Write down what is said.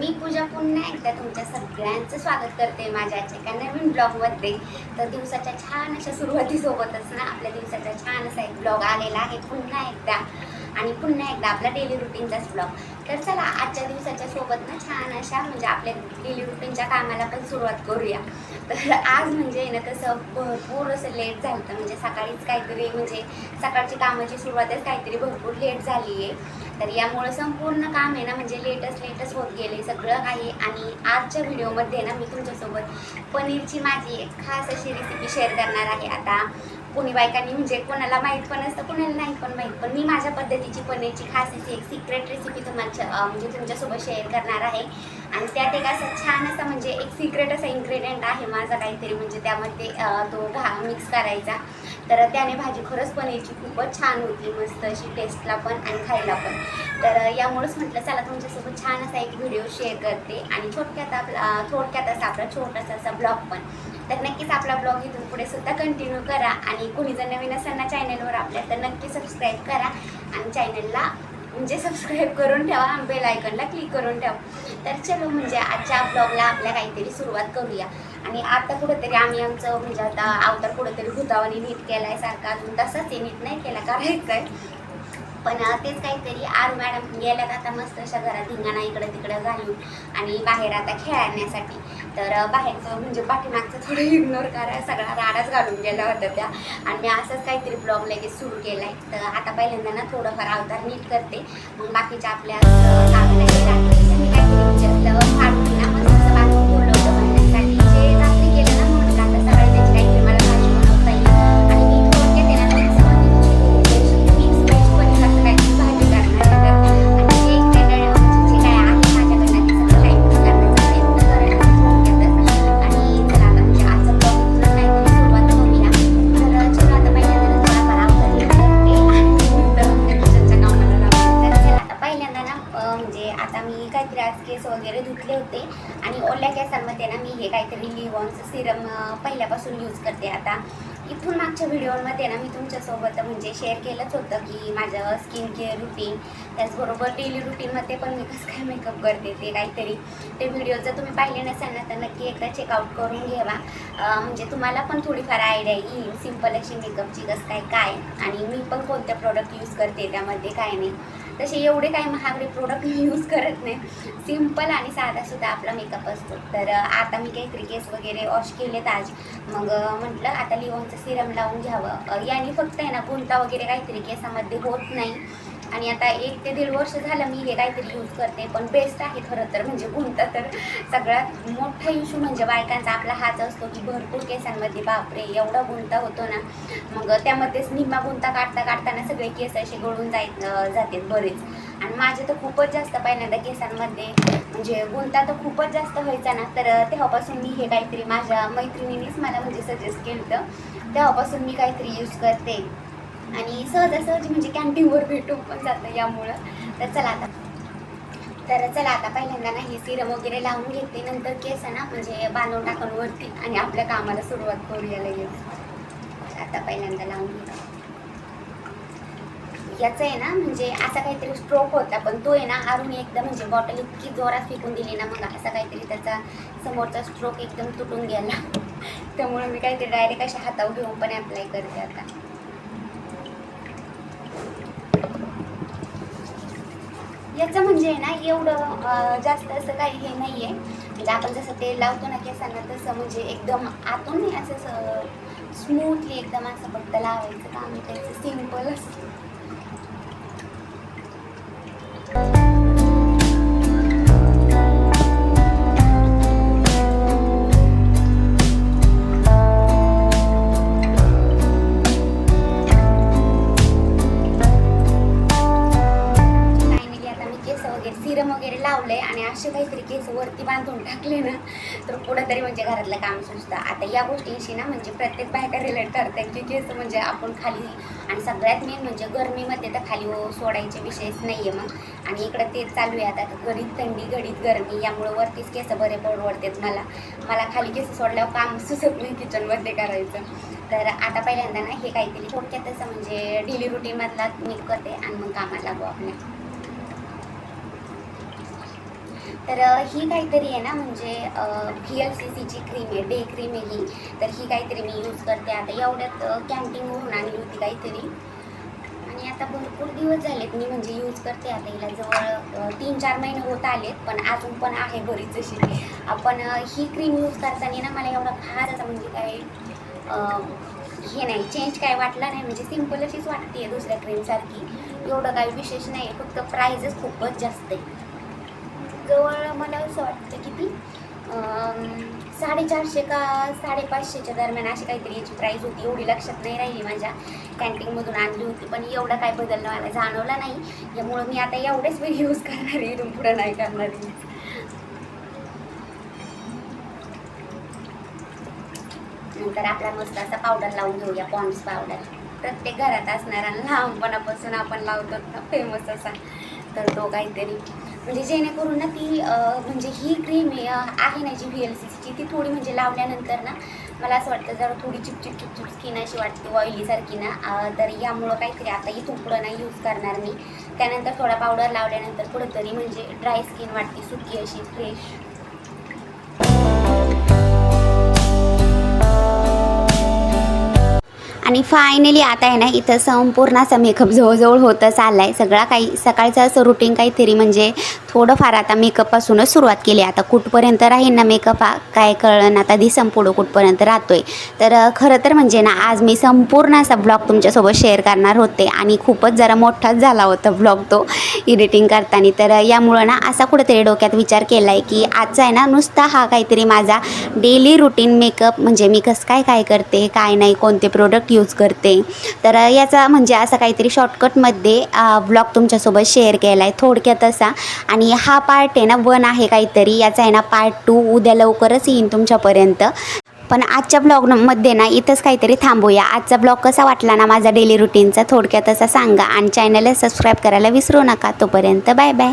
मी पूजा पुन्हा एकदा तुमच्या सगळ्यांचं स्वागत करते माझ्या एका नवीन ब्लॉगमध्ये. तर दिवसाच्या छान अशा सुरुवातीसोबतच ना आपल्या दिवसाचा छान असा एक ब्लॉग आलेला आहे पुन्हा एकदा. आणि पुन्हा एकदा आपला डेली रुटीनचाच ब्लॉग तर चला आजच्या दिवसाच्या सोबत ना छान अशा म्हणजे आपल्या डेली रुटीनच्या कामाला पण सुरुवात करूया. तर आज म्हणजे ना कसं भरपूर असं लेट झालं होतं म्हणजे सकाळीच काहीतरी म्हणजे सकाळची कामाची सुरुवातच काहीतरी भरपूर लेट झाली आहे तर यामुळं संपूर्ण काम आहे ना म्हणजे लेटेस्ट लेटेस्ट होत गेले सगळं काही. आणि आजच्या व्हिडिओमध्ये ना मी तुमच्यासोबत पनीरची माझी एक खास अशी रेसिपी शेअर करणार आहे. आता कोणी बायकांनी म्हणजे कोणाला माहीत पण असतं कोणाला नाही पण माहीत. पण मी माझ्या पद्धतीची पनीरची खास अशी एक सिक्रेट रेसिपी तुम्हाला म्हणजे तुमच्यासोबत शेअर करणार आहे. आणि त्यात एक असं छान असं म्हणजे एक सिक्रेट असा इन्ग्रेडियंट आहे माझा काहीतरी म्हणजे त्यामध्ये तो घा मिक्स करायचा. तर त्याने भाजी खरंच पनीरची खूपच छान होती मस्त अशी टेस्टला पण आणि खायला पण. तर यामुळेच म्हटलं चला तुमच्यासोबत छान असा एक व्हिडिओ शेअर करते. आणि छोटक्यात आपला थोडक्यात असा आपला छोटासा असा ब्लॉग पण. तर नक्कीच आपला ब्लॉग इथून पुढे सुद्धा कंटिन्यू करा. आणि कोणी जर नवीन असताना चॅनलवर आपल्या तर नक्की सबस्क्राईब करा. आणि चॅनलला म्हणजे सबस्क्राईब करून ठेवा बेल आयकनला क्लिक करून ठेवा. तर चलो म्हणजे आजच्या ब्लॉगला आपल्या काहीतरी सुरुवात करूया. आणि आता कुठंतरी आम्ही आमचं म्हणजे आता अवतार कुठंतरी भूतावानी नीट केला आहे सारखा अजून तसंच आहे नीट नाही केला करायचं आहे पण तेच काहीतरी आरू मॅडम गेल्यात आता मस्त अशा घरात धिंगाणा इकडं तिकडं घालून आणि बाहेर आता खेळण्यासाठी तर बाहेरचं म्हणजे पाठीमागचं थोडं इग्नोर करा सगळा राडाच घालून गेला होता त्या. आणि मी असंच काहीतरी ब्लॉग लगेच सुरू केला आहे तर आता पहिल्यांदा ना थोडंफार अवतार नीट करते. मग बाकीच्या आपल्या काहीतरी सिरम पहिल्यापासून यूज करते आता. इथून मागच्या व्हिडिओमध्ये ना मी तुमच्यासोबत म्हणजे शेअर केलंच होतं की माझं स्किन केअर रुटीन त्याचबरोबर डेली रुटीनमध्ये पण मी कसं काय मेकअप करते ते काहीतरी. ते व्हिडिओ जर तुम्ही पाहिले नसाल ना तर नक्की एकदा चेकआउट करून घ्यावा. म्हणजे तुम्हाला पण थोडीफार आयडिया येईल सिंपल अशी मेकअपची कसं काय काय. आणि मी पण कोणते प्रोडक्ट यूज करते त्यामध्ये काय नाही. तसे एवढे काही महागडे प्रोडक्ट मी यूज करत नाही. सिंपल आणि साधासुद्धा आपला मेकअप असतो. तर आता मी काहीतरी केस वगैरे वॉश केलेत आज. मग म्हटलं आता लिओनचं सिरम लावून घ्यावं. यांनी याने फक्त आहे ना गुंता वगैरे काहीतरी केसामध्ये होत नाही. आणि आता एक ते दीड वर्ष झालं मी हे काहीतरी यूज करते पण बेस्ट आहे खरं तर. म्हणजे गुंता तर सगळ्यात मोठा इश्यू म्हणजे बायकांचा आपला हाच असतो की भरपूर केसांमध्ये बापरे एवढा गुंता होतो ना. मग त्यामध्येच निम्मा गुंता काढता काढताना सगळे केस असे गळून जाय जातात बरेच. आणि माझे तर खूपच जास्त पहिल्यांदा केसांमध्ये म्हणजे गुंता तर खूपच जास्त व्हायचा ना तर तेव्हापासून मी हे काहीतरी माझ्या मैत्रिणीनेच मला म्हणजे सजेस्ट केलं होतं. तेव्हापासून मी काहीतरी यूज करते. आणि सहजासहजी म्हणजे कॅन्टीनवर भेटून पण जातं यामुळं. तर चला आता. तर चला आता पहिल्यांदा ना सिरम वगैरे लावून घेते. नंतर केस ना म्हणजे बांधून टाकून वरती आणि आपल्या कामाला सुरुवात करूया लगेच. आता पहिल्यांदा लावून घेते. याचं आहे ना म्हणजे असा काहीतरी स्ट्रोक होता पण तो आहे ना आरून एकदम म्हणजे बॉटल इतकी जोरात फेकून दिली ना मग असा काहीतरी त्याचा समोरचा स्ट्रोक एकदम तुटून गेला. त्यामुळे मी काहीतरी डायरेक्ट अशा हातावर घेऊन पण अप्लाय करते आता. याचं म्हणजे आहे ना एवढं जास्त असं काही हे नाही आहे म्हणजे आपण जसं तेल लावतो ना केसांना तसं म्हणजे एकदम आतून नाही असं स्मूथली एकदम असं फक्त लावायचं काम त्याचं सिंपल असतं लावले आणि असे काहीतरी केस वरती बांधून टाकले ना तर पुढं तरी म्हणजे घरातलं काम सुचतं आता या गोष्टींशी ना म्हणजे प्रत्येक बायका रिलेट करतात की केस म्हणजे आपण खाली आणि सगळ्यात मेन म्हणजे गरमीमध्ये तर खाली सोडायचे विषयच नाही आहे मग. आणि इकडं तेच चालू आहे आता घडीत थंडी घडीत गरमी यामुळं वरतीच केस बरे परवडतात मला. मला खाली केस सोडल्यावर काम सुचत नाही किचनमध्ये करायचं. तर आता पहिल्यांदा ना हे काहीतरी थोडक्यात असं म्हणजे डेली रुटीनमधला मी करते आणि मग कामाला लागू आपल्या. तर ही काहीतरी आहे ना म्हणजे व्ही एल सी सीची क्रीम आहे डे क्रीम आहे ही. तर ही काहीतरी मी यूज करते. आता एवढ्यात कॅन्टीन होऊन आणली होती काहीतरी. आणि आता भरपूर दिवस झालेत मी म्हणजे यूज करते. आता हिला जवळ तीन चार महिने होत आलेत पण अजून पण आहे बरीच अशी. आपण ही क्रीम यूज करताना ना मला एवढा खास असा म्हणजे काय हे नाही चेंज काय वाटला नाही. म्हणजे सिंपल अशीच वाटते दुसऱ्या क्रीमसारखी एवढं काही विशेष नाही फक्त प्राईजच खूपच जास्त आहे. जवळ मला असं वाटतं किती ती साडेचारशे का साडेपाचशेच्या दरम्यान अशी काहीतरी याची प्राईस होती. एवढी लक्षात नाही राहिली माझ्या. कॅन्टीनमधून आणली होती पण एवढा काय बदल मला जाणवला नाही. यामुळं मी आता एवढेच वेळ यूज करणार आहे इथून पुढं नाही करणार. नंतर आपला मस्त असा पावडर लावून घेऊया पॉन्ड्स पावडर प्रत्येक घरात असणारा लहानपणापासून आपण लावतो ना फेमस असा. तर तो काहीतरी. म्हणजे जेणेकरून ना ती म्हणजे ही क्रीम आहे ना जी व्ही एल सीची ती थोडी म्हणजे लावल्यानंतर ना मला असं वाटतं जरा थोडी चिपचिप चिपचिप स्किन अशी वाटते ऑइलीसारखी ना. तर यामुळं काहीतरी आता इथून पुढं नाही यूज करणार मी. त्यानंतर थोडा पावडर लावल्यानंतर कुठंतरी म्हणजे ड्राय स्किन वाटते सुकी अशी फ्रेश आणि फायनली आता आहे ना इथं संपूर्ण असा मेकअप जवळजवळ होतच आला आहे सगळा काही सकाळचं असं रुटीन काहीतरी म्हणजे थोडंफार आता मेकअपपासूनच सुरुवात केली. आता कुठपर्यंत राहील ना मेकअप हा काय कळलं ना आता दिसम पुढं कुठपर्यंत राहतो आहे तर खरं तर म्हणजे ना आज मी संपूर्ण असा ब्लॉग तुमच्यासोबत शेअर करणार होते आणि खूपच जरा मोठाच झाला होता ब्लॉग तो एडिटिंग करताना. तर यामुळं ना असा कुठेतरी डोक्यात विचार केला आहे की आजचा आहे ना नुसता हा काहीतरी माझा डेली रुटीन मेकअप म्हणजे मी कसं काय काय करते काय नाही कोणते प्रोडक्ट यूज करते. तर याचा म्हणजे असा काहीतरी शॉर्टकटमध्ये ब्लॉग तुमच्यासोबत शेअर केला आहे थोडक्यात असा. आणि हा पार्ट आहे ना वन आहे काहीतरी. याचा आहे ना पार्ट टू उद्या लवकरच येईन तुमच्यापर्यंत. पण आजच्या ब्लॉगमध्ये ना इथंच काहीतरी थांबूया. आजचा ब्लॉग कसा वाटला ना माझा डेली रुटीनचा थोडक्यात असा सांगा. आणि चॅनलला सबस्क्राईब करायला विसरू नका. तोपर्यंत बाय बाय